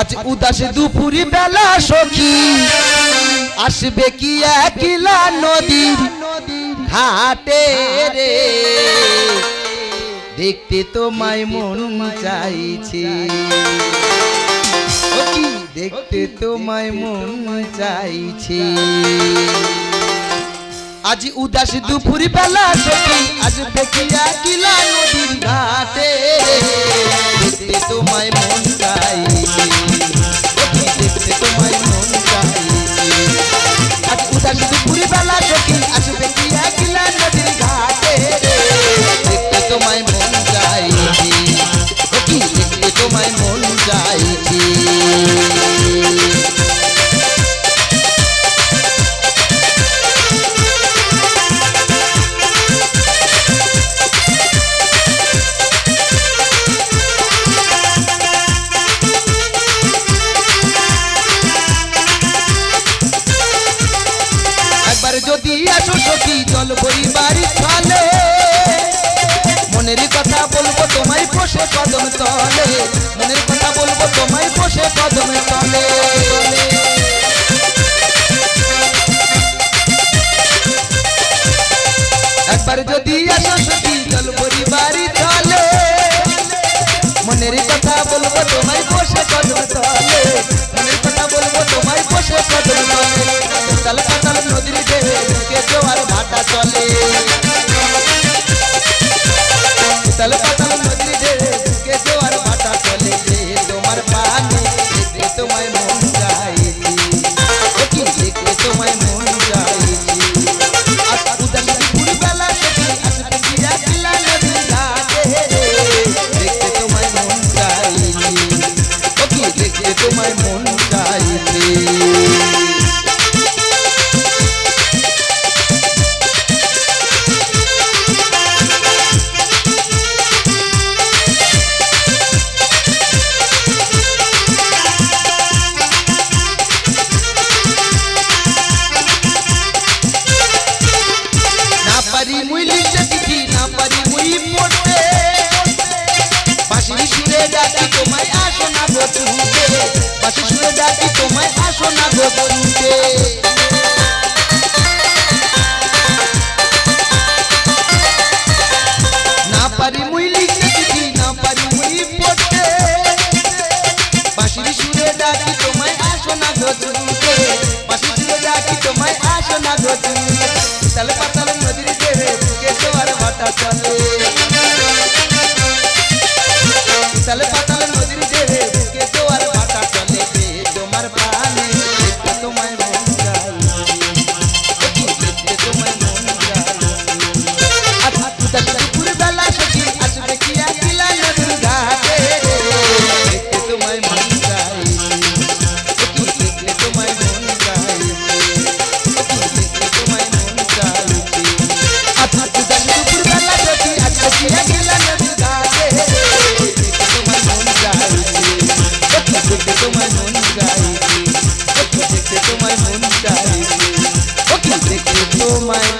আজ উদাস দুপুরি বেলা সখী। আসবে কি একলা নদীর ঘাটে রে? দেখতে তোমায় মন চাইছে। দেখতে তোমায় মন চাইছে। আজ উদাস দুপুর বেলা সখী আজ দেখিয়া কিলা নদীর ঘাটে চল পরিবারই চলে। মনের কথা বলব তোমায় বসে কদম তলে। মনের কথা বলব তোমায় বসে কদম তলে। একবার যদি আসো সখী, চল পরিবারই চলে। মনের কথা বলব তোমায় বসে কদম তলে। মনের কথা বলব তোমায় বসে কদম তলে। কাতাল কাতাল নদীর দেহে জোয়ার ভাটা মন চাইছি। না পারি মুই লিখতে চিঠি না পারি মুই পড়তে বাঁশি সুরে ডাকি তোমায় আসো না গো আসো না পারি মুই লিখতে চিঠি, না পারি মুই পড়তে। বাঁশি সুরে ডাকি তোমায় আসো না গো তুলতে বাঁশি সুরে ডাকি তোমায় আসো না গো তুলতে তালে পাতাল নদীর দেহে কে জোয়ার ভাটা চলে। তোমায়